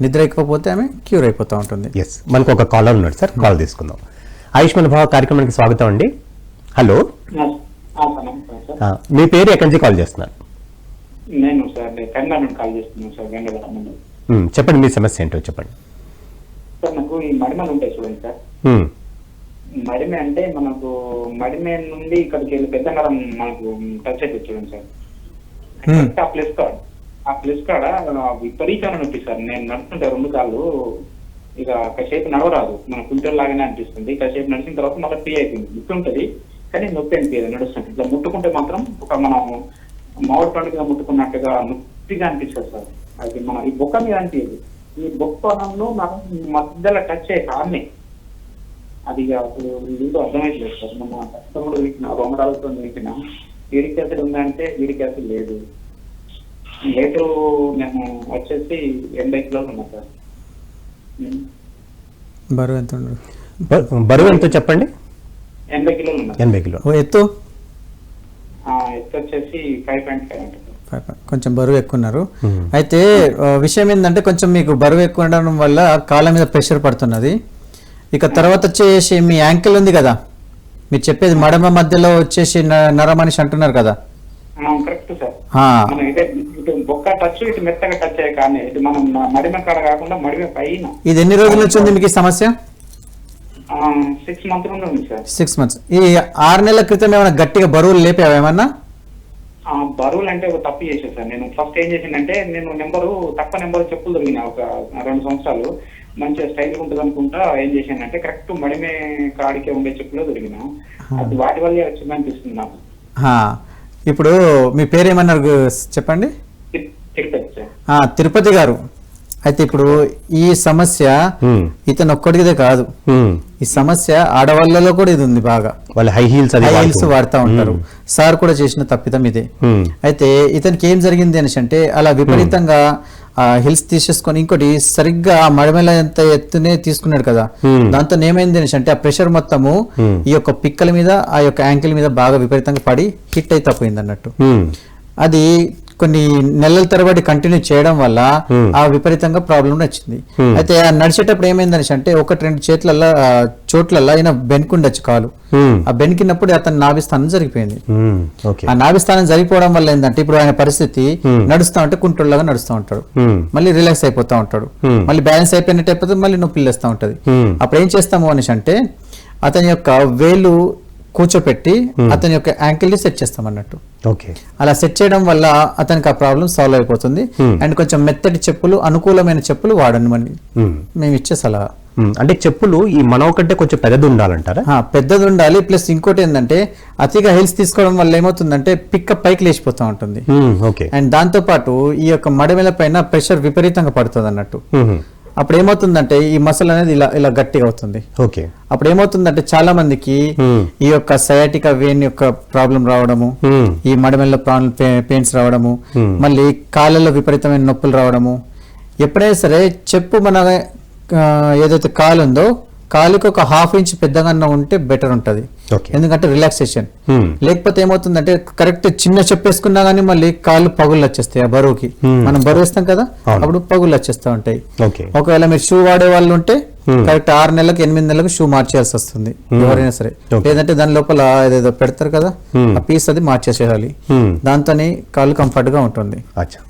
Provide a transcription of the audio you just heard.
నిద్ర ఎక్కకపోతే ఆమె క్యూర్ అయిపోతూ ఉంటుంది. ఎస్ మనకు ఒక కాలర్ ఉన్నాడు సార్. కాల్ తీసుకుందాం. ఆయుష్మాన్ భావ కార్యక్రమానికి స్వాగతం అండి. హలో ఆ, సార్ నమస్కారం సార్. ఆ, మీ పేరు ఎక్కడి నుంచి కాల్ చేస్తున్నారు? నేను సార్ కరీంనగర్ నుండి కాల్ చేస్తున్నాను సార్ నుండి మ్, చెప్పండి మీ సమస్య ఏంటో చెప్పండి. సార్ నాకు ఈ మడిమలు ఉంటాయి చూడండి సార్. మ్, మడిమె అంటే మనకు మడిమె నుండి ఇక్కడికి వెళ్ళి పెద్ద నరం మనకు టచ్ అయితే చూడండి సార్. Hmm. ఆ ప్లేస్ కాడ ఆ ప్లేస్ కాడ విపరీతమైన నొప్పి సార్ నేను నడుస్తుంటే రెండు కాళ్ళు ఇక కాసేపు నడవరాదు. మన ఫిల్టర్ లాగానే అనిపిస్తుంది. కాసేపు నడిచిన తర్వాత మళ్ళీ ఫ్రీ అయిపోయింది. నొప్పి ఉంటుంది. కానీ నొప్పి అనిపించదు నడుస్తుంది ఇట్లా ముట్టుకుంటే మాత్రం ఒక మనం మామిడి పండుగ ముట్టుకున్నట్టుగా నొప్పిగా అనిపిస్తుంది సార్. అది మన ఈ బొక్క మీద అనిపించదు. ఈ బొక్కనంలో మనం మధ్యలో టచ్ అయ్యే కారణే అది ఇక అసలు ఏంటో అర్థమైతలేదు సార్. మన కస్టమర్ వీటిన రోమరాలతో వీటిన వీడికి అసలు ఉందంటే వీడికి అసలు లేదు. రేటు నేను వచ్చేసి ఎనభై కిలోలు ఉన్నా సార్. బరువు ఎంత బరువు ఎంతో చెప్పండి? ఎనభై కిలోలు ఉన్నా. ఎనభై కిలో. ఎత్తు? ఆ, ఎత్తు వచ్చేసి ఫైవ్ పాయింట్ ఫైవ్ ఉంటుంది. కొంచెం బరువు ఎక్కువ ఉన్నారు. అయితే విషయం ఏంటంటే కొంచెం మీకు బరువు ఎక్కువ ఉండడం వల్ల కాళ్ళ మీద ప్రెషర్ పడుతున్నది. ఇక తర్వాత వచ్చేసి మీ యాంకిల్ ఉంది కదా? మీరు చెప్పేది మడమ మధ్యలో వచ్చేసి న- నరమనిషి అంటున్నారు కదా? బొక్క టచ్ ఇటు మెత్తగా టచ్ అయ్యే కానీ ఇటు మనం మడిమ కాడ కాకుండా మడిమ పైన. ఇది ఎన్ని రోజుల నుంచి ఉంది మీకు సమస్య? సిక్స్ మంత్ నుండి ఉంది సార్. సిక్స్ మంత్స్ ఈ ఆరు నెలల క్రితం ఏమైనా గట్టిగా బరువులు లేపావా ఏమన్నా? బరువులు అంటే ఒక తప్పు చేశాను సార్. నేను ఫస్ట్ ఏం చేసిందంటే నేను నెంబరు తక్కువ నెంబర్ చెప్పులు దొరికిన ఒక రెండు సంవత్సరాలు. మంచిగా స్టైల్ ఉంటుంది అనుకుంటా ఏం చేశానంటే కరెక్ట్ మడిమే కాడికే ఉండే చెప్పులు దొరికిన అది వాటి వల్లే వచ్చింది అనిపిస్తుంది నాకు. ఇప్పుడు మీ పేరు ఏమన్నారు చెప్పండి. తిరుపతి. సార్ ఆ, తిరుపతి గారు. అయితే ఇప్పుడు ఈ సమస్య ఇతను ఒక్కడిదే కాదు. ఈ సమస్య ఆడవాళ్ళలో కూడా ఇది ఉంది బాగా. వాళ్ళు హై హీల్స్ అది హై వాడుతూ. హీల్స్ వాడుతూ ఉంటారు. సార్ కూడా చేసిన తప్పిదం ఇదే. అయితే ఇతనికి ఏం జరిగింది అనేసి అంటే అలా విపరీతంగా ఆ హిల్స్ తీసేసుకొని ఇంకోటి సరిగ్గా ఆ మడమల ఎంత ఎత్తునే తీసుకున్నాడు కదా. దాంతో ఏమైంది అనేసి అంటే ఆ ప్రెషర్ మొత్తము. ఈ యొక్క పిక్కల మీద ఆ యొక్క యాంకిల్ మీద బాగా విపరీతంగా పడి హిట్ అయితే పోయింది అన్నట్టు అది కొన్ని నెలల తరబడి కంటిన్యూ చేయడం వల్ల. ఆ విపరీతంగా ప్రాబ్లం వచ్చింది. అయితే ఆ నడిచేటప్పుడు ఏమైందనేసి అంటే ఒకటి రెండు చేతులలో ఆ, చోట్లలో ఆయన బెనుకుండొచ్చు కాలు ఆ బెనికినప్పుడు అతని నాభిస్థానం జరిగిపోయింది ఆ నాభిస్థానం జరిగిపోవడం వల్ల ఏంటంటే ఇప్పుడు ఆయన పరిస్థితి. నడుస్తా ఉంటే కుంటుల్లాగా నడుస్తూ ఉంటాడు మళ్ళీ రిలాక్స్ అయిపోతా ఉంటాడు. మళ్ళీ బ్యాలెన్స్ అయిపోయినట్టు అయిపోతుంది మళ్ళీ నొప్పి లేస్తూ ఉంటది. అప్పుడు ఏం చేస్తాము అనేసి అంటే అతని యొక్క వేలు కూర్చోపెట్టి అతని యొక్క యాంకిల్ని సెట్ చేస్తాం అన్నట్టు. ఓకే అలా సెట్ చేయడం వల్ల అతనికి ఆ ప్రాబ్లం సాల్వ్ అయిపోతుంది. Hmm. అండ్ కొంచెం మెత్తటి చెప్పులు అనుకూలమైన చెప్పులు వాడండి మరి మ్, మేము ఇచ్చే సలహా. అంటే చెప్పులు ఈ మనవ కంటే కొంచెం పెద్దది ఉండాలంటారా పెద్దది ఉండాలి ప్లస్ ఇంకోటి ఏంటంటే అతిగా హెల్త్ తీసుకోవడం వల్ల ఏమవుతుందంటే పిక్క పైకి లేచిపోతూ ఉంటుంది. అండ్ దాంతో పాటు ఈ యొక్క మడమెల పైన ప్రెషర్ విపరీతంగా పడుతుంది అన్నట్టు. అప్పుడు ఏమవుతుందంటే ఈ మసల్ అనేది ఇలా ఇలా గట్టిగా అవుతుంది. ఓకే. అప్పుడు ఏమవుతుందంటే చాలా మందికి. ఈ యొక్క సయాటిక వెయిన్ యొక్క ప్రాబ్లం రావడము ఈ మడమెల్లో ప్రాబ్లం పెయిన్స్ రావడము. మళ్ళీ కాళ్ళలో విపరీతమైన నొప్పులు రావడము. ఎప్పుడైనా సరే చెప్పు మన ఏదైతే కాలు ఉందో కాలుకి ఒక హాఫ్ ఇంచ్ పెద్దగా ఉంటే బెటర్ ఉంటుంది. ఎందుకంటే రిలాక్సేషన్ మ్, లేకపోతే ఏమవుతుందంటే కరెక్ట్ చిన్న చెప్పు వేసుకున్నా కానీ మళ్ళీ కాళ్ళు పగుళ్ళు వచ్చేస్తాయి ఆ బరువుకి Hmm. మనం బరువు వేస్తాం కదా. అప్పుడు పగుళ్ళు వచ్చేస్తూ ఉంటాయి ఓకే ఒకవేళ మీరు షూ వాడే వాళ్ళు ఉంటే Hmm. కరెక్ట్ ఆరు నెలలకు ఎనిమిది నెలలకు షూ మార్చేయాల్సి వస్తుంది Hmm. ఎవరైనా సరే. లేదంటే దాని లోపల ఏదేదో పెడతారు కదా Hmm. ఆ పీస్ అది మార్చేసేయాలి దాంతోనే కాళ్ళు కంఫర్ట్గా ఉంటుంది అచ్చా